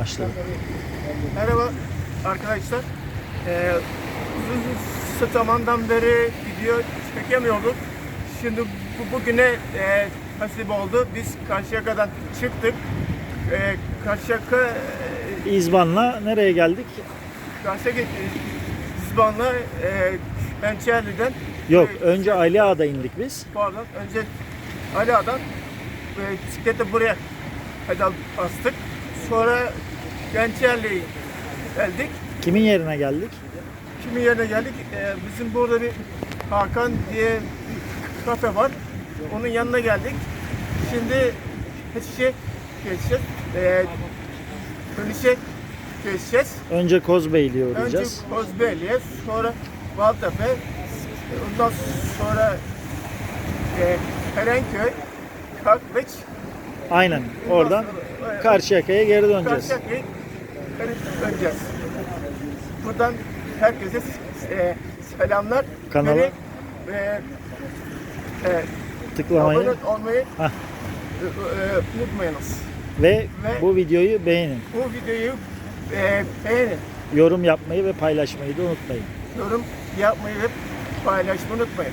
Başladı. Merhaba arkadaşlar. Ee, uzun zamandan beri video çekemiyorduk. Şimdi bu, bugüne e, nasip oldu. Biz Karşıyaka'dan çıktık. E, Karşıyaka e, İzban'la nereye geldik? Karşıyaka e, İzban'la e, Ençerli'den Yok, e, önce Ali Ağa'da indik biz. pardon önce Ali Ağa'dan e, buraya pedal bastık. Sonra Gençerli'ye geldik. Kimin yerine geldik? Kimin yerine geldik? Ee, bizim burada bir Hakan diye bir kafe var. Onun yanına geldik. Şimdi Hatice geçeceğiz. Ee, Hatice geçeceğiz. Önce Kozbeyli'ye Önce uğrayacağız. Kozbeyli'ye, sonra Baltepe, ondan sonra e, Erenköy, Kaklıç, Aynen. Oradan Karşıyaka'ya geri döneceğiz. Karşıyaka'ya döneceğiz. Buradan herkese e, selamlar. Kanala- Beni, e, e, Tıklamayı abone olmayı Hah. e, e, unutmayınız. ve Ve- bu videoyu beğenin. Bu videoyu e, beğenin, Yorum yapmayı ve paylaşmayı da unutmayın. yorum yapmayı ve paylaşmayı unutmayın.